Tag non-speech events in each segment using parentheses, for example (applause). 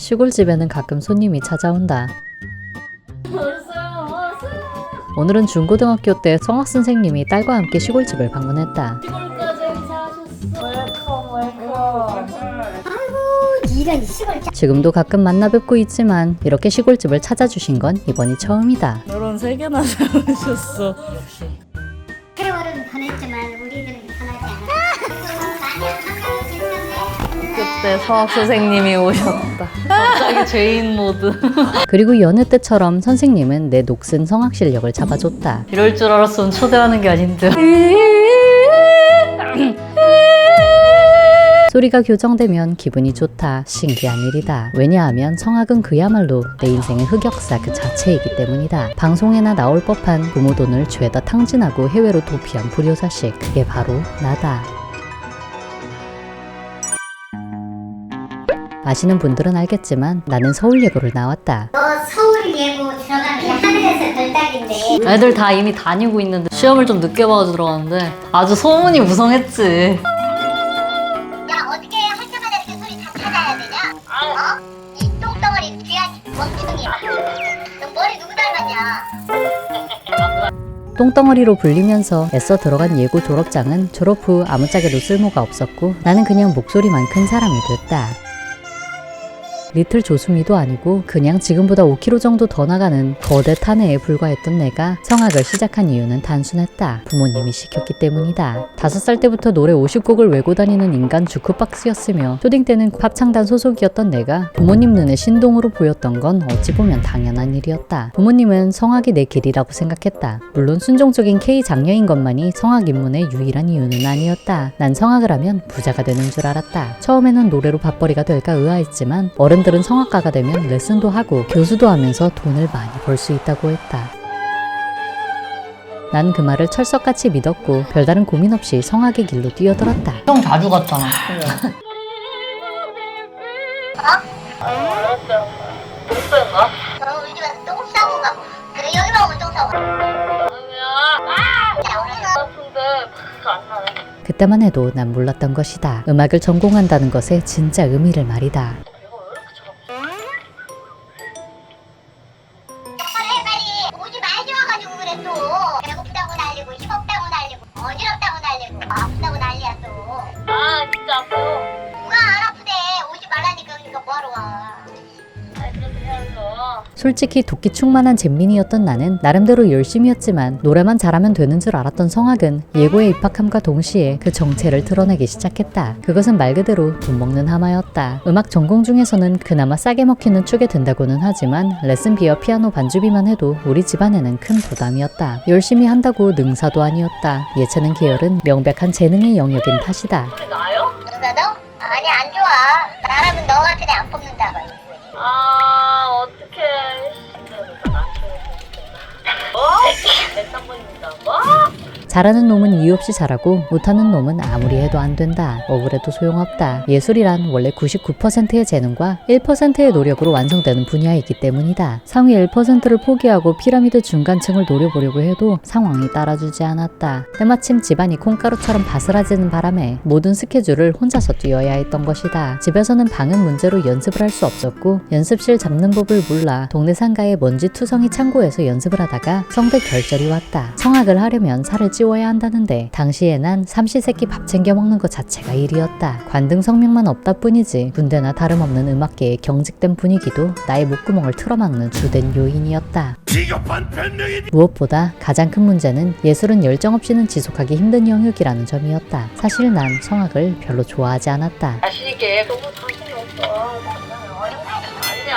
시골집에는 가끔 손님이 찾아온다. 오늘은 중고등학교 때 성학 선생님이 딸과 함께 시골집을 방문했다. 지금도 가끔 만나 뵙고 있지만 이렇게 시골집을 찾아주신 건 이번이 처음이다. 결혼 세 개나 잘하셨어. 세월은 변했지만 때 서학 선생님이 오셨다. 갑자기 죄인 모드. 그리고 여느 때처럼 선생님은 내 녹슨 성악 실력을 잡아줬다. 이럴 줄 알았으면 초대하는 게 아닌데. 소리가 교정되면 기분이 좋다. 신기한 일이다. 왜냐하면 성악은 그야말로 내 인생의 흑역사 그 자체이기 때문이다. 방송에나 나올 법한 부모 돈을 죄다 탕진하고 해외로 도피한 불효자식. 그게 바로 나다. 아시는 분들은 알겠지만 나는 서울예고를 나왔다. 너 서울 예고 들어가면 하늘에서 별따기인데 애들 다 이미 다니고 있는데 시험을 좀 늦게 봐가지고 들어갔는데 아주 소문이 무성했지. 야 어떻게 할 때마다 이렇게 소리 다 찾아야 되냐? 어? 이 똥덩어리 귀한. 너 머리 누구 닮았냐? 똥덩어리로 불리면서 애써 들어간 예고 졸업장은 졸업 후 아무짝에도 쓸모가 없었고 나는 그냥 목소리만 큰 사람이 됐다. 리틀 조수미도 아니고 그냥 지금보다 5kg 정도 더 나가는 거대 탄해에 불과했던 내가 성악을 시작한 이유는 단순했다. 부모님이 시켰기 때문이다. 다섯 살 때부터 노래 50곡을 외고 다니는 인간 주크박스였으며 초딩 때는 합창단 소속이었던 내가 부모님 눈에 신동으로 보였던 건 어찌 보면 당연한 일이었다. 부모님은 성악이 내 길이라고 생각했다. 물론 순종적인 K 장녀인 것만이 성악 입문의 유일한 이유는 아니었다. 난 성악을 하면 부자가 되는 줄 알았다. 처음에는 노래로 밥벌이가 될까 의아했지만 어른 들은 성악가가 되면 레슨도 하고 교수도 하면서 돈을 많이 벌 수 있다고 했다. 난 그 말을 철석같이 믿었고 별다른 고민 없이 성악의 길로 뛰어들었다. 형 자주 갔잖아. 너 우리 집에서 똥 싸고 가고 그래 여기만 오면 똥 싸고 야 오늘 그때만 해도 난 몰랐던 것이다. 음악을 전공한다는 것의 진짜 의미를 말이다. 진짜 아파요. 누가 안 아프대 오지 말라니까 그러니까 뭐하러 와 아이. 솔직히 도끼 충만한 잼민이었던 나는 나름대로 열심히였지만 노래만 잘하면 되는 줄 알았던 성악은 예고에 입학함과 동시에 그 정체를 드러내기 시작했다. 그것은 말 그대로 돈 먹는 하마였다. 음악 전공 중에서는 그나마 싸게 먹히는 축에 든다고는 하지만 레슨비와 피아노 반주비만 해도 우리 집안에는 큰 부담이었다. 열심히 한다고 능사도 아니었다. 예체능 계열은 명백한 재능의 영역인 탓이다. 나 너? 아니 안 좋아. 나라면 너 같은 애 안 뽑는다고. 아 잘하는 놈은 이유 없이 잘하고 못하는 놈은 아무리 해도 안 된다. 억울해도 소용없다. 예술이란 원래 99%의 재능과 1%의 노력으로 완성되는 분야이기 때문이다. 상위 1%를 포기하고 피라미드 중간층을 노려보려고 해도 상황이 따라주지 않았다. 때마침 집안이 콩가루처럼 바스라지는 바람에 모든 스케줄을 혼자서 뛰어야 했던 것이다. 집에서는 방음 문제로 연습을 할 수 없었고 연습실 잡는 법을 몰라 동네 상가의 먼지 투성이 창고에서 연습을 하다가 성대 결절이 왔다. 성악을 하려면 살을 찌워야 한다는데 당시에 난 삼시세끼 밥 챙겨 먹는 것 자체가 일이었다. 관등 성명만 없다 뿐이지 군대나 다름없는 음악계의 경직된 분위기도 나의 목구멍을 틀어막는 주된 요인이었다. 무엇보다 가장 큰 문제는 예술은 열정 없이는 지속하기 힘든 영역이라는 점이었다. 사실 난 성악을 별로 좋아하지 않았다. 자신있게 너무 자신이 없어.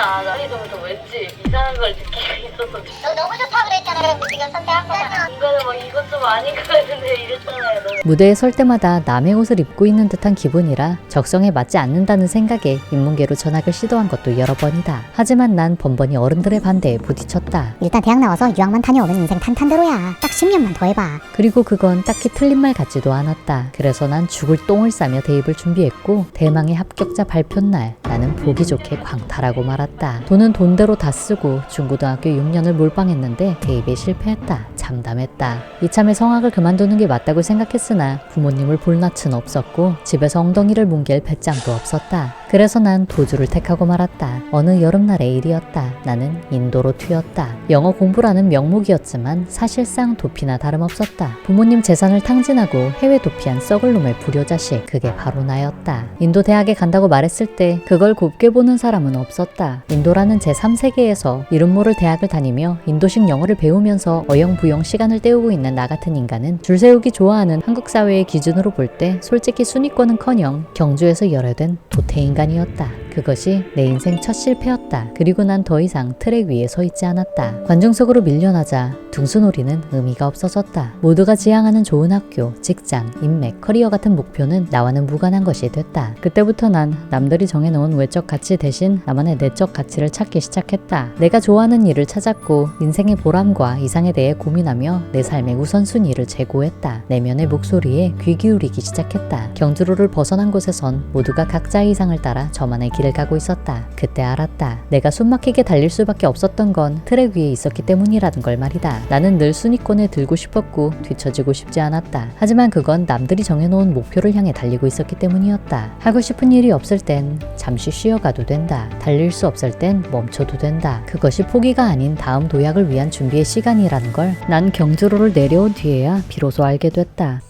나이 들면서 왠지 이상한 걸 느끼고 있었어. 너 너무 좋다고 그랬잖아 그래서 지금 선택한 거잖아 중간에 막 이것 좀 아닌 것 같은데 이랬잖아요. 너. 무대에 설 때마다 남의 옷을 입고 있는 듯한 기분이라 적성에 맞지 않는다는 생각에 인문계로 전학을 시도한 것도 여러 번이다. 하지만 난 번번이 어른들의 반대에 부딪혔다. 일단 대학 나와서 유학만 다녀오면 인생 탄탄대로야. 딱 10년만 더 해봐. 그리고 그건 딱히 틀린 말 같지도 않았다. 그래서 난 죽을 똥을 싸며 대입을 준비했고 대망의 합격자 발표 날 나는 보기 좋게 광탈하고 말았다. 돈은 돈대로 다 쓰고 중고등학교 6년을 몰빵했는데 대입에 실패했다. 참담했다. 이참에 성악을 그만두는 게 맞다고 생각했으나 부모님을 볼 낯은 없었고 집에서 엉덩이를 뭉갤 배짱도 없었다. 그래서 난 도주를 택하고 말았다. 어느 여름날의 일이었다. 나는 인도로 튀었다. 영어 공부라는 명목이었지만 사실상 도피나 다름없었다. 부모님 재산을 탕진하고 해외 도피한 썩을 놈의 불효자식 그게 바로 나였다. 인도 대학에 간다고 말했을 때 그걸 곱게 보는 사람은 없었다. 인도라는 제3세계에서 이름 모를 대학을 다니며 인도식 영어를 배우면서 어영부영 시간을 때우고 있는 나 같은 인간은 줄 세우기 좋아하는 한국 사회의 기준으로 볼 때 솔직히 순위권은커녕 경주에서 열애된 도태인간 이었다. 그것이 내 인생 첫 실패였다. 그리고 난 더 이상 트랙 위에 서 있지 않았다. 관중 속으로 밀려나자 둥수놀이는 의미가 없어졌다. 모두가 지향하는 좋은 학교, 직장, 인맥, 커리어 같은 목표는 나와는 무관한 것이 됐다. 그때부터 난 남들이 정해놓은 외적 가치 대신 나만의 내적 가치를 찾기 시작했다. 내가 좋아하는 일을 찾았고 인생의 보람과 이상에 대해 고민하며 내 삶의 우선순위를 제고했다. 내면의 목소리에 귀 기울이기 시작했다. 경주로를 벗어난 곳에선 모두가 각자의 이상을 따라 저만의 길을 가고 있었다. 그때 알았다. 내가 숨막히게 달릴 수밖에 없었던 건 트랙 위에 있었기 때문이라는 걸 말이다. 나는 늘 순위권에 들고 싶었고 뒤처지고 싶지 않았다. 하지만 그건 남들이 정해놓은 목표를 향해 달리고 있었기 때문이었다. 하고 싶은 일이 없을 땐 잠시 쉬어가도 된다. 달릴 수 없을 땐 멈춰도 된다. 그것이 포기가 아닌 다음 도약을 위한 준비의 시간이라는 걸 난 경주로를 내려온 뒤에야 비로소 알게 됐다.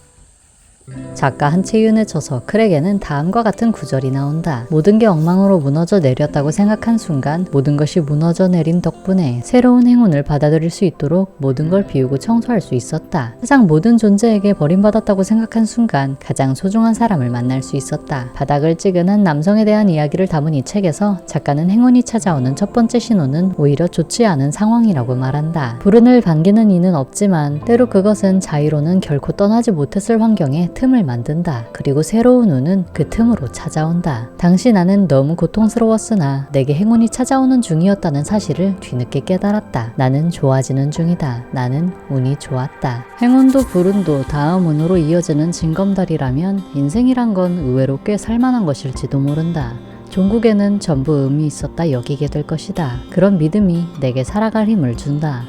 작가 한채윤의 저서 크랙에는 다음과 같은 구절이 나온다. 모든 게 엉망으로 무너져 내렸다고 생각한 순간 모든 것이 무너져 내린 덕분에 새로운 행운을 받아들일 수 있도록 모든 걸 비우고 청소할 수 있었다. 세상 모든 존재에게 버림받았다고 생각한 순간 가장 소중한 사람을 만날 수 있었다. 바닥을 찍은 한 남성에 대한 이야기를 담은 이 책에서 작가는 행운이 찾아오는 첫 번째 신호는 오히려 좋지 않은 상황이라고 말한다. 불운을 반기는 이는 없지만 때로 그것은 자의로는 결코 떠나지 못했을 환경에 틈을 만든다. 그리고 새로운 운은 그 틈으로 찾아온다. 당시 나는 너무 고통스러웠으나 내게 행운이 찾아오는 중이었다는 사실을 뒤늦게 깨달았다. 나는 좋아지는 중이다. 나는 운이 좋았다. 행운도 불운도 다음 운으로 이어지는 징검다리라면 인생이란 건 의외로 꽤 살만한 것일지도 모른다. 종국에는 전부 의미 있었다 여기게 될 것이다. 그런 믿음이 내게 살아갈 힘을 준다.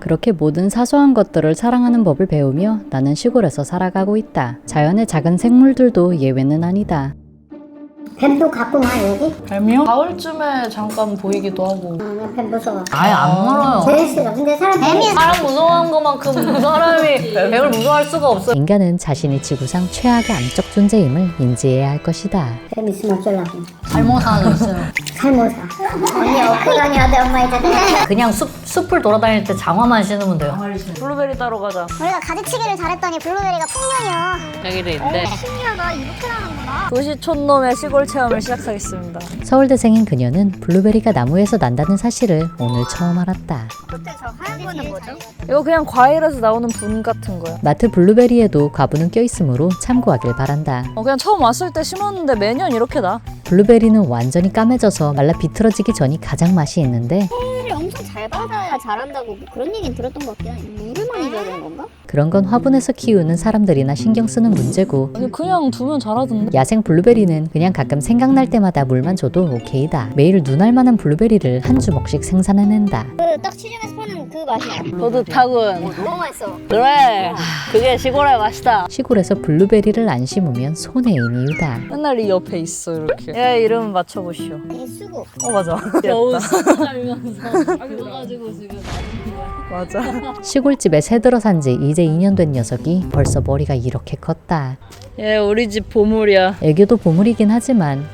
그렇게 모든 사소한 것들을 사랑하는 법을 배우며 나는 시골에서 살아가고 있다. 자연의 작은 생물들도 예외는 아니다. 뱀도 가끔 와 여기? 뱀이요? 가을쯤에 잠깐 보이기도 하고. 아, 뱀 무서워. 아예 안 물어요. 제일 싫어. 근데 사람 뱀이 사람 무서워한 것만큼 그 사람이 (laughs) 뱀을 무서워할 수가 없어. 인간은 자신이 지구상 최악의 암적 존재임을 인지해야 할 것이다. 뱀 있으면 어쩌려고. 잘못하는 있어요. 살모사. 언니 돼 엄마 이제. 그냥 숲, 숲을 돌아다닐 때 장화만 신으면 돼요. 블루베리 따러 가자. 우리가 가지치기를 잘했더니 블루베리가 풍년이야. 여기도 있는데. 신기하다. 이렇게 나는구나. 도시 촌놈의 시골 체험을 시작하겠습니다. 서울대생인 그녀는 블루베리가 나무에서 난다는 사실을 오늘 처음 알았다. 하얀 거는 뭐죠? 이거 그냥 과일에서 나오는 분 같은 거야. 마트 블루베리에도 과부는 껴있으므로 참고하길 바란다. 어, 그냥 처음 왔을 때 심었는데 매년 이렇게 나. 블루베리는 완전히 까매져서 말라 비틀어지기 전이 가장 맛이 있는데 물을 엄청 잘 받아야 잘한다고 뭐 그런 얘기는 들었던 것 같긴 해. 물을 많이 줘야 되는 건가? 그런 건 화분에서 키우는 사람들이나 신경 쓰는 문제고 아니 그냥 두면 자라던데. 야생 블루베리는 그냥 가끔 생각날 때마다 물만 줘도 오케이다. 매일 눈알 만한 블루베리를 한 주먹씩 생산해낸다. 그딱 시중에서 파는 그 맛이야. 뿌듯하군. 너무 맛있어. 그래. 그게 시골의 맛이다. 시골에서 블루베리를 안 심으면 손해인 이유다. 맨날 이 옆에 있어 이렇게. 얘 이름 맞춰보시오. 이 수국. 어 맞아. 겨우 (laughs) 귀엽다. 살면서 그래가지고 지금 맞아. 시골집에 새들어 산 지 이제 2년 된 녀석이 벌써 머리가 이렇게 컸다. 얘 우리 집 보물이야. 애교도 보물이긴 하지만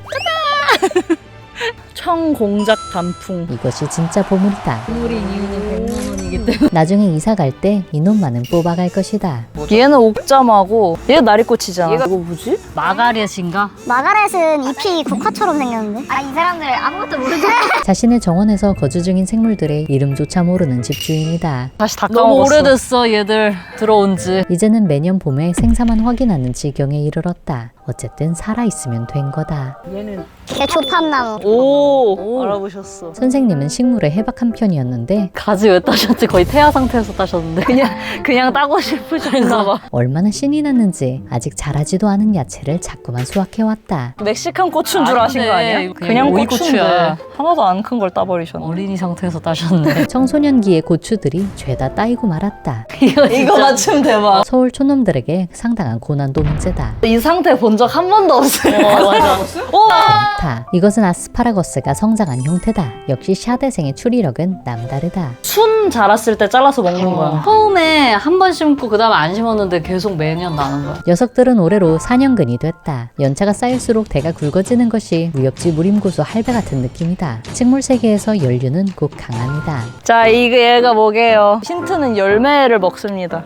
청공작 단풍. 이것이 진짜 보물이다. 우리 이유는 100만 원이기 때문에. (laughs) 나중에 이사 갈 때 이놈만은 뽑아갈 것이다. 얘는 옥잠하고 얘 나리꽃이잖아. 얘가 이거 뭐지? 마가렛인가? 마가렛은 잎이 국화처럼 생겼는데? 아 이 사람들 아무것도 모르지? (laughs) 자신의 정원에서 거주 중인 생물들의 이름조차 모르는 집주인이다. 다시 다 너무 까먹었어. 오래됐어 얘들 들어온 지. 이제는 매년 봄에 생사만 확인하는 지경에 이르렀다. 어쨌든 살아있으면 된 거다. 걔 조팝나무. 오, 알아보셨어. 선생님은 식물에 해박한 편이었는데 가지 왜 따셨지? 거의 태아 상태에서 따셨는데 그냥 그냥 따고 싶으셨나 봐. (laughs) 얼마나 신이 났는지 아직 자라지도 않은 야채를 자꾸만 수확해왔다. 멕시칸 고추인 줄 아신 거 아니야? 그냥 오이 고추인데 고추야. 하나도 안 큰 걸 따버리셨네. 어린이 상태에서 따셨네. (laughs) 청소년기의 고추들이 죄다 따이고 말았다. (laughs) 이거 진짜 이거 맞추면 대박. 서울 촌놈들에게 상당한 고난도 문제다. 이 상태 본 적 한 번도 없어요. 어, 맞아. 다 이것은 아스파라거스 가 성장한 형태다. 역시 샤대생의 추리력은 남다르다. 순 자랐을 때 잘라서 먹는 거야. 처음에 한 번 심고 그 다음에 안 심었는데 계속 매년 나는 거야. 녀석들은 올해로 4년근이 됐다. 연차가 쌓일수록 대가 굵어지는 것이 무협지 무림고수 할배 같은 느낌이다. 식물 세계에서 연류는 곧 강함이다. 자, 이게 얘가 뭐게요? 힌트는 열매를 먹습니다.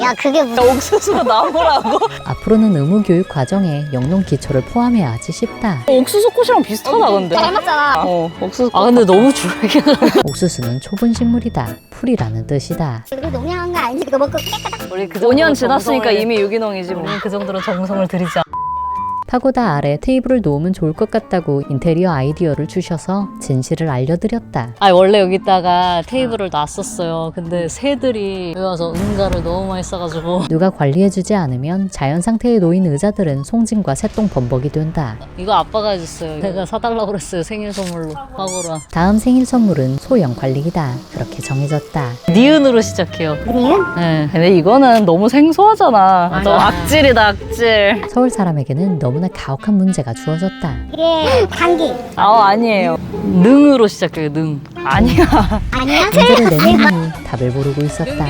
야 그게 무슨 옥수수가 나무라고? (laughs) 앞으로는 의무 교육 과정에 영농 기초를 포함해야 하지 싶다. 옥수수 꽃이랑 비슷하다 근데. 잘 먹잖아 어, 옥수수. 아 근데 너무 줄게. (laughs) 옥수수는 초분 식물이다. 풀이라는 뜻이다. 그리고 농양한 거 아니지 그거 먹고 우리 그 5년 지났으니까 이미 유기농이지 뭐. 우리 그 정도로 정성을 들이지 않. 파고다 아래 테이블을 놓으면 좋을 것 같다고 인테리어 아이디어를 주셔서 진실을 알려드렸다. 아 원래 여기다가 테이블을 놨었어요. 근데 새들이 와서 응가를 너무 많이 싸가지고 (laughs) 누가 관리해주지 않으면 자연 상태에 놓인 의자들은 송진과 새똥 범벅이 된다. 이거 아빠가 해줬어요. 내가 사달라고 그랬어요 생일 선물로 파고라. 다음 생일 선물은 소형 관리기다. 그렇게 정해졌다. 니은으로 시작해요. 니은? 네. 근데 이거는 너무 생소하잖아. 너 악질이다, 악질. 서울 사람에게는 너무나 가혹한 문제가 주어졌다. 그게 감기 아, 아니에요. 능으로 시작해요. 능. 아니야. 아니야? 문제를 (laughs) 내놓니 답을 모르고 있었다.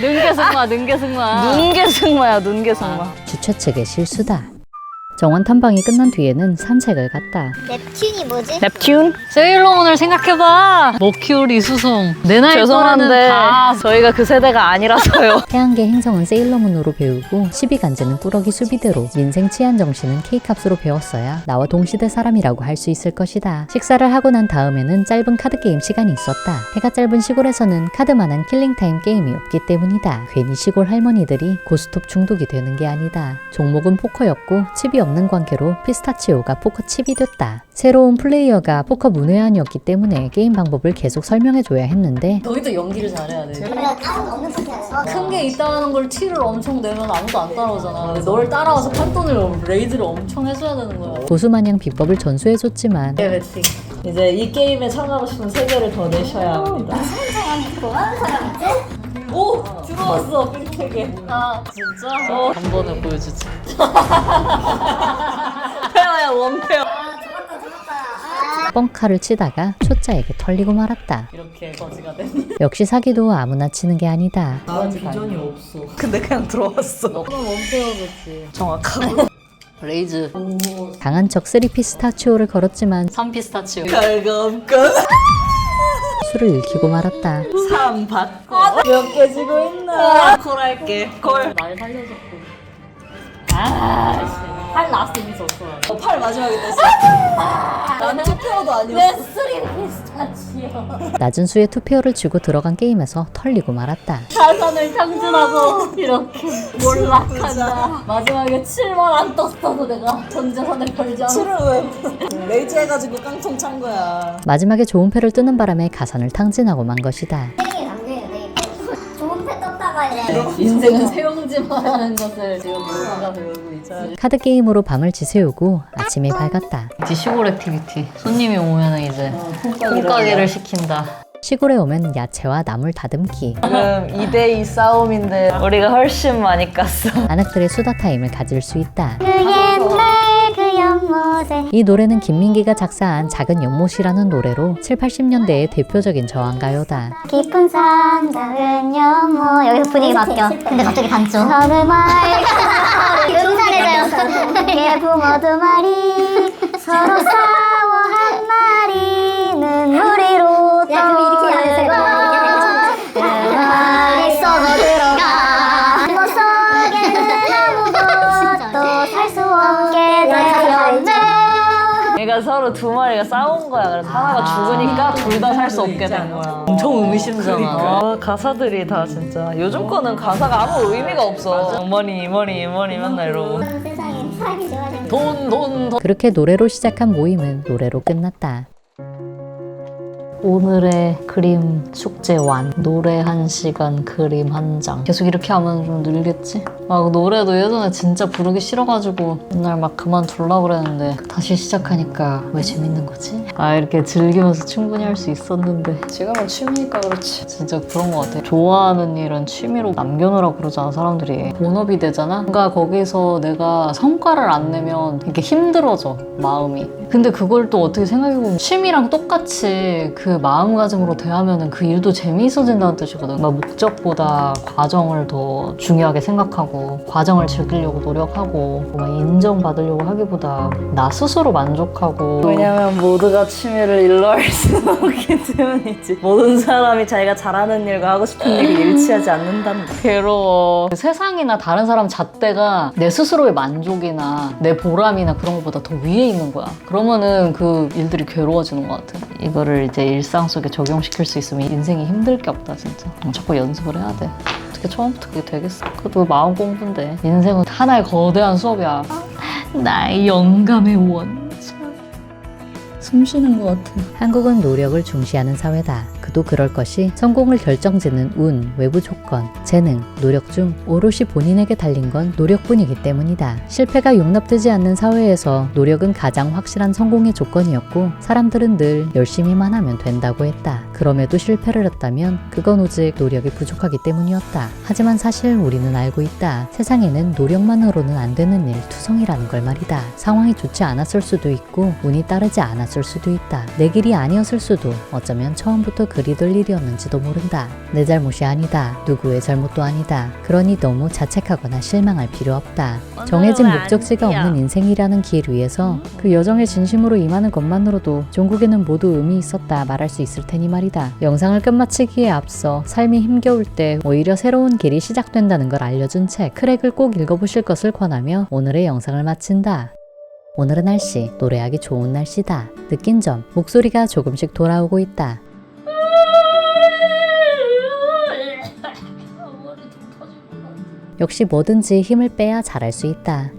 능계승마, 능계승마. 눈개승마야, 눈개승마. 주최 측의 실수다. 정원 탐방이 끝난 뒤에는 산책을 갔다. nep튠이 뭐지? 넵튠? 세일러문을 생각해봐. 머큐리, 수송. 내 나이 죄송한데 다 저희가 그 세대가 아니라서요. (laughs) 태양계 행성은 세일러문으로 배우고 12간제는 꾸러기 수비대로 민생 치안 정신은 K값으로 배웠어야 나와 동시대 사람이라고 할 수 있을 것이다. 식사를 하고 난 다음에는 짧은 카드 게임 시간이 있었다. 해가 짧은 시골에서는 카드만한 킬링타임 게임이 없기 때문이다. 괜히 시골 할머니들이 고스톱 중독이 되는 게 아니다. 종목은 포커였고 칩이 없는 관계로 피스타치오가 포커 칩이 됐다. 새로운 플레이어가 포커 문외한이었기 때문에 게임 방법을 계속 설명해줘야 했는데 너희도 연기를 잘해야 돼. 우리가 다른 없는 상태였어 큰게 있다는 걸 티를 엄청 내면 아무도 안 따라오잖아. 근데 널 따라와서 판돈을 레이즈를 엄청 해줘야 되는 거야. 고수마냥 비법을 전수해줬지만 네. 이제 이 게임에 참가하고 싶으면 세 개를 더 내셔야 합니다. 오! 들어왔어, 세 개. 아, 진짜? 한 번에 보여주지. 페어야, 원페어. 뻥카를 치다가 초짜에게 털리고 말았다. 이렇게 거지가 됐네. 역시 사기도 아무나 치는 게 아니다. 나는 비전이 없어. 근데 그냥 들어왔어. 너는 원페어겠지. 정확하고. (laughs) 레이즈. 강한 척 쓰리피스타치오를 걸었지만 3피스타치오. 갈감감. (laughs) 술을 잃히고 말았다. 3 받고. 몇 개 지고 있나? 콜 할게. 콜. 날 살려줬고. 아, 씨. 할 나스 이미 졌어. 어, 팔 마지막에 뗐어. 난 투표도 아니었어. 낮은 수에 투표를 쥐고 들어간 게임에서 털리고 말았다. 자산을 탕진하고 이렇게 몰락한다. 마지막에 7만 안 떴어도 내가 전 재산을 걸지 않아. 칠을 왜 레이즈 해가지고 깡통 찬 거야. 마지막에 좋은 패를 뜨는 바람에 가산을 탕진하고 만 것이다. 인생은 세용지만 하는 것을 지금 모두가 배우고 있지. 카드 게임으로 밤을 지새우고 아침에 밝았다. 이제 시골 액티비티. 손님이 오면 이제 콩가게를 시킨다. 시골에 오면 야채와 나물 다듬기, 지금 2대2 싸움인데 우리가 훨씬 많이 깠어. 아늑들의 수다 타임을 가질 수 있다. 그 옛날 그 연못에 이 노래는 김민기가 작사한 작은 연못이라는 노래로 7, 80년대의 대표적인 저항가요다. 깊은 산 작은 연못. 여기서 분위기 바뀌어. 근데 갑자기 단조 서늘 말 음산해져요. 예붕어 두 마리. 서로 싸워 (laughs) 서로 두 마리가 싸운 거야. 그래서 하나가 죽으니까 둘 다 살 수 없게 된 거야. 엄청 의심잖아. 아, 가사들이 다 진짜 요즘 거는 가사가 아무 의미가 없어. 어머니 이머니 이머니 맨날 이러고. 세상에 좋아지는 돈, 돈, 돈. 그렇게 노래로 시작한 모임은 노래로 끝났다. 오늘의 그림 숙제 완. 노래 한 시간, 그림 한 장. 계속 이렇게 하면 좀 늘겠지? 아, 노래도 예전에 진짜 부르기 싫어가지고 맨날 막 그만둘라 그랬는데 다시 시작하니까 왜 재밌는 거지? 아, 이렇게 즐기면서 충분히 할 수 있었는데. 지금은 취미니까 그렇지. 진짜 그런 것 같아. 좋아하는 일은 취미로 남겨놓으라고 그러잖아, 사람들이. 본업이 되잖아? 뭔가 거기서 내가 성과를 안 내면 이게 힘들어져, 마음이. 근데 그걸 또 어떻게 생각해보면 취미랑 똑같이 그 마음가짐으로 대하면 그 일도 재미있어진다는 뜻이거든. 막 목적보다 과정을 더 중요하게 생각하고 과정을 즐기려고 노력하고 막 인정받으려고 하기보다 나 스스로 만족하고 왜냐면 모두가 취미를 일로 할 수는 없기 때문이지. 모든 사람이 자기가 잘하는 일과 하고 싶은 일이 일치하지 않는단다. 괴로워. 세상이나 다른 사람 잣대가 내 스스로의 만족이나 내 보람이나 그런 것보다 더 위에 있는 거야. 그러면은 그 일들이 괴로워지는 것 같아. 이거를 이제 일상 속에 적용시킬 수 있으면 인생이 힘들 게 없다, 진짜. 어, 자꾸 연습을 해야 돼. 어떻게 처음부터 그게 되겠어? 그것도 마음 공부인데. 인생은 하나의 거대한 수업이야. 나의 영감의 원. 숨 쉬는 것 같아. 한국은 노력을 중시하는 사회다. 그도 그럴 것이 성공을 결정짓는 운, 외부 조건, 재능, 노력 중 오롯이 본인에게 달린 건 노력뿐이기 때문이다. 실패가 용납되지 않는 사회에서 노력은 가장 확실한 성공의 조건이었고 사람들은 늘 열심히만 하면 된다고 했다. 그럼에도 실패를 했다면 그건 오직 노력이 부족하기 때문이었다. 하지만 사실 우리는 알고 있다. 세상에는 노력만으로는 안 되는 일 투성이라는 걸 말이다. 상황이 좋지 않았을 수도 있고 운이 따르지 않았을 수도 있다. 내 길이 아니었을 수도 어쩌면 처음부터 그 리될 일이었는지도 모른다. 내 잘못이 아니다. 누구의 잘못도 아니다. 그러니 너무 자책하거나 실망할 필요 없다. 정해진 목적지가 없는 인생이라는 길 위에서 그 여정에 진심으로 임하는 것만으로도 종국에는 모두 의미 있었다 말할 수 있을 테니 말이다. 영상을 끝마치기에 앞서 삶이 힘겨울 때 오히려 새로운 길이 시작된다는 걸 알려준 책 크랙을 꼭 읽어보실 것을 권하며 오늘의 영상을 마친다. 오늘은 날씨, 노래하기 좋은 날씨다. 느낀 점, 목소리가 조금씩 돌아오고 있다. 역시 뭐든지 힘을 빼야 잘할 수 있다.